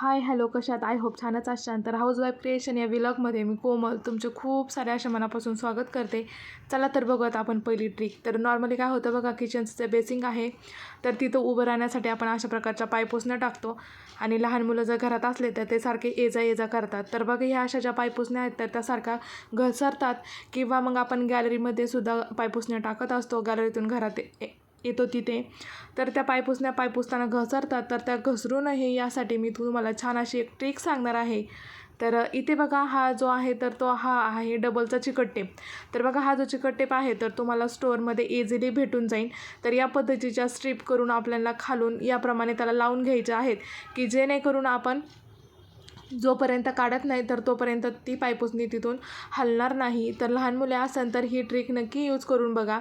हाय hello कशात I hope छानच असाल तर हाऊस वाईफ क्रिएशन या विलॉगमध्ये मी कोमल तुमचे खूप साऱ्या अशा मनापासून स्वागत करते. चला तर बघूयात आपण पहिली ट्रिक तर नॉर्मली काय होतं बघा किचनचं जे बेसिंग आहे. तर तिथं उभं राहण्यासाठी आपण अशा प्रकारच्या पायपुसण्या टाकतो. आणि लहान मुलं जर घरात असले तर ते सारखे ये जा करतात. तर बघा ह्या अशा ज्या पायपुसण्या आहेत तर त्या सारख्या घसरतात. किंवा मग आपण गॅलरीमध्ये सुद्धा पायपुसण्या टाकत असतो. गॅलरीतून घरात येतो तिथे. तर त्या पायपुसण्या पायपुसताना घसरतात. तर त्या घसरू नये यासाठी मी तुम्हाला छान अशी एक ट्रिक सांगणार आहे. तर इथे बघा हा जो आहे तर तो हा आहे डबलचा चिकट टेप तर बघा हा जो चिकट टेप आहे तर तुम्हाला स्टोअरमध्ये इझिली भेटून जाईल. तर या पद्धतीच्या स्ट्रीप करून आपल्याला खालून याप्रमाणे त्याला लावून घ्यायच्या आहेत की जेणेकरून आपण जोपर्यंत काढत नाही तर तोपर्यंत ती पायपुसणी तिथून हलणार नाही. तर लहान मुले असेल तर ही ट्रिक नक्की यूज करून बघा.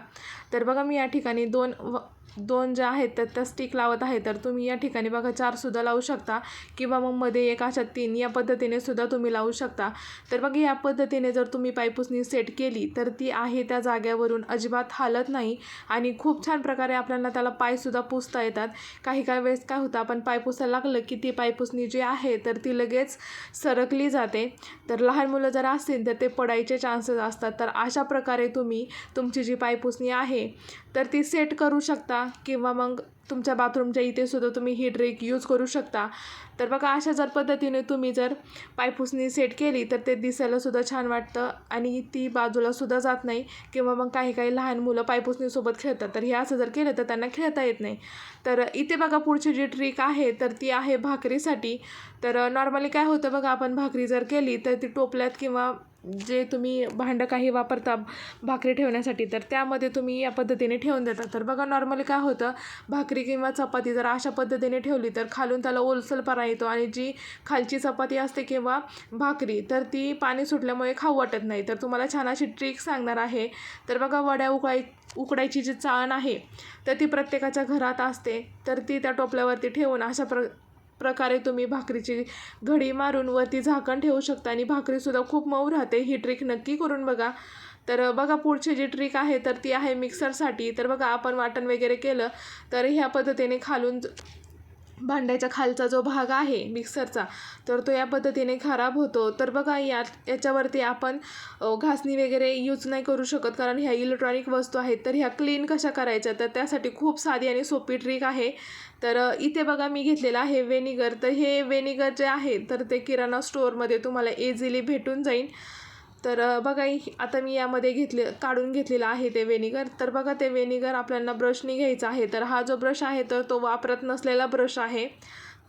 तर बघा मी या ठिकाणी दोन व दोन ज्या आहेत तर त्या स्टिक लावत आहे तर तुम्ही या ठिकाणी बघा चारसुद्धा लावू शकता. किंवा मग मध्ये एक अशा तीन या पद्धतीने सुद्धा तुम्ही लावू शकता. तर बघा या पद्धतीने जर तुम्ही पायपुसणी सेट केली तर ती आहे त्या जाग्यावरून अजिबात हालत नाही. आणि खूप छान प्रकारे आपल्याला त्याला पायसुद्धा पुसता येतात. काही काही वेळेस काय होतं आपण पाय पुसायला लागलं की ती पायपुसणी जी आहे तर ती लगेच सरकली जाते. तर लहान मुलं जर असतील तर ते पडायचे चान्सेस असतात. तर अशा प्रकारे तुम्ही तुमची जी पायपुसणी आहे तर ती सेट करू शकता. किंवा मग तुमच्या बाथरूमच्या इथे सुद्धा तुम्ही ही ट्रिक यूज करू शकता. तर बघा अशा जर पद्धतीने तुम्ही जर पायपुसणी सेट केली तर ते दिसायला सुद्धा छान वाटतं आणि ती बाजूला सुद्धा जात नाही किंवा मग काही काही लहान मुलं पायपुसणीसोबत खेळतात. तर हे असं जर केलं तर त्यांना खेळता येत नाही. तर इथे बघा पुढची जी ट्रिक आहे तर ती आहे भाकरीसाठी. तर नॉर्मली काय होतं बघा आपण भाकरी जर केली तर ती टोपल्यात किंवा जे तुम्ही भांडं काही वापरता भाकरी ठेवण्यासाठी तर त्यामध्ये तुम्ही या पद्धतीने ठेवून देता. तर बघा नॉर्मली काय होतं भाकरी किंवा चपाती जर अशा पद्धतीने ठेवली तर खालून त्याला ओलसलपणा येतो आणि जी खालची चपाती असते किंवा भाकरी तर ती पाणी सुटल्यामुळे खाऊ वाटत नाही. तर तुम्हाला छान अशी ट्रिक सांगणार आहे. तर बघा वड्या उकळाय उकडायची जी चाळण आहे तर ती प्रत्येकाच्या घरात असते. तर ती त्या टोपल्यावरती ठेवून अशा प्र प्रकारे तुम्ही भाकरीची घडी मारून वरती झाकण ठेवू शकता आणि भाकरीसुद्धा खूप मऊ राहते. ही ट्रिक नक्की करून बघा. तर बघा पुढची जी ट्रिक आहे तर ती आहे मिक्सरसाठी तर बघा आपण वाटण वगैरे केलं तर ह्या पद्धतीने खालून भांड्याच्या खालचा जो भाग आहे मिक्सरचा तर तो या पद्धतीने खराब होतो. तर बघा या याच्यावरती आपण घासणी वगैरे यूज नाही करू शकत कारण ह्या इलेक्ट्रॉनिक वस्तू आहेत. तर ह्या क्लीन कशा करायच्या? तर त्यासाठी खूप साधी आणि सोपी ट्रिक आहे. तर इथे बघा मी घेतलेलं आहे व्हेनिगर तर हे व्हेनिगर जे आहे तर ते किराणा स्टोअरमध्ये तुम्हाला इझिली भेटून जाईल. तर बघा आता मी यामध्ये घेतले काढून घेतलेलं आहे ते वेनिगर तर बघा ते वेनिगर आपल्याला ब्रशनी घ्यायचा आहे. तर हा जो ब्रश आहे तर तो वापरत नसलेला ब्रश आहे.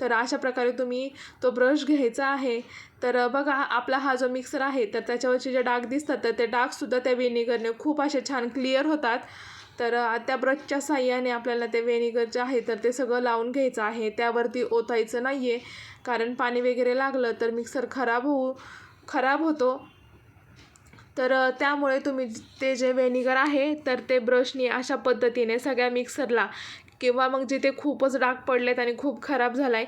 तर अशा प्रकारे तुम्ही तो ब्रश घ्यायचा आहे. तर बघा आपला हा जो मिक्सर आहे तर त्याच्यावरचे जे डाग दिसतात तर ते डागसुद्धा त्या वेनिगरने खूप असे छान क्लिअर होतात. तर त्या ब्रशच्या साह्याने आपल्याला ते वेनिगर जे आहे तर ते सगळं लावून घ्यायचं आहे. त्यावरती ओतायचं नाही आहे कारण पाणी वगैरे लागलं तर मिक्सर खराब होऊ खराब होतो. तर त्यामुळे तुम्ही ते जे व्हेनिगर आहे तर ते ब्रशनी अशा पद्धतीने सगळ्या मिक्सरला किंवा मग जिथे खूपच डाग पडलेत आणि खूप खराब झाला आहे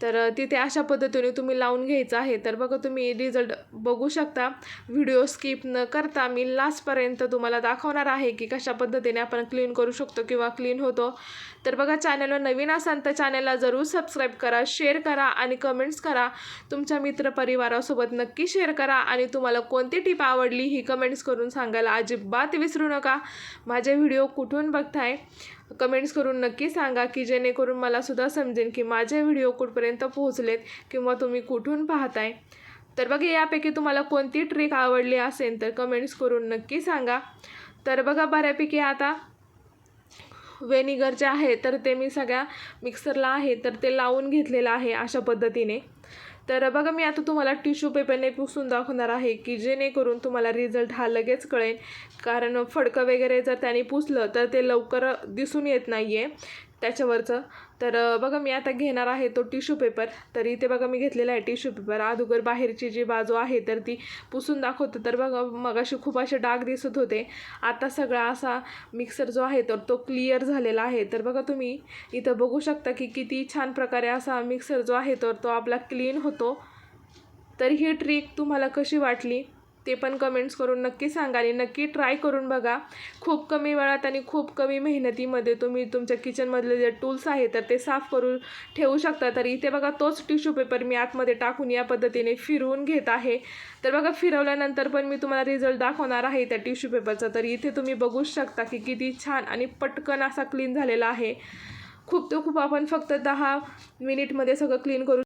तर तिथे अशा पद्धतीने तुम्ही लावून घ्यायचं आहे. तर बघा तुम्ही रिझल्ट बघू शकता. व्हिडिओ स्किप न करता मी लास्टपर्यंत तुम्हाला दाखवणार आहे की कशा पद्धतीने आपण क्लीन करू शकतो किंवा क्लीन होतो. तर बघा चॅनलवर नवीन असाल तर चॅनलला जरूर सबस्क्राईब करा शेअर करा आणि कमेंट्स करा. तुमच्या मित्रपरिवारासोबत नक्की शेअर करा आणि तुम्हाला कोणती टीप आवडली ही कमेंट्स करून सांगायला अजिबात विसरू नका. माझे व्हिडिओ कुठून बघताय? कमेंट्स करून नक्की सांगा की जेणेकरून मला सुद्धा की माझे व्हिडिओ कुठपर्यंत पोहोचलेत किंवा तुम्ही कुठून पाहताय. तर बघा यापैकी तुम्हाला कोणती ट्रिक आवडली असेल तर कमेंट्स करून नक्की सांगा. तर बघा बऱ्यापैकी आता वेनिगर जे आहे तर ते मी सगळ्या मिक्सरला आहे तर ते लावून घेतलेलं आहे अशा पद्धतीने. तर बघा मी आता तुम्हाला टिश्यू पेपरने पुसून दाखवणार आहे की जेणेकरून तुम्हाला रिझल्ट हा लगेच कळेल. कारण फडकं वगैरे जर त्याने पुसलं तर ते लवकर दिसून येत नाही आहे त्याच्यावरचं. तर बघा मी आता घेणार आहे तो टिश्यू पेपर. तर इथे बघा मी घेतलेला आहे टिश्यू पेपर. अगोदर बाहेरची जी बाजू आहे तर ती पुसून दाखवतो. तर बघा मगाशी खूप असे डाग दिसत होते. आता सगळा असा मिक्सर जो आहे तर तो क्लिअर झालेला आहे. तर बघा तुम्ही इथं बघू शकता की किती छान प्रकारे असा मिक्सर जो आहे तर तो आपला क्लीन होतो. तर ही ट्रिक तुम्हाला कशी वाटली? ते पण कमेंट्स करून नक्की सांगा आणि नक्की ट्राय करून बघा. खूप कमी वेळात आणि खूप कमी मेहनतीमध्ये तुम्ही तुमच्या किचनमधले जे टूल्स आहे तर ते साफ करून ठेवू शकता. तर इथे बघा तोच टिश्यू पेपर मी आतमध्ये टाकून या पद्धतीने फिरवून घेत आहे. तर बघा फिरवल्यानंतर पण मी तुम्हाला रिझल्ट दाखवणार आहे त्या टिश्यू पेपरचा तर इथे तुम्ही बघूच शकता की किती छान आणि पटकन असा क्लीन झालेला आहे. खूप तो खूप आपण फक्त दहा मिनिटमध्ये सगळं क्लीन करू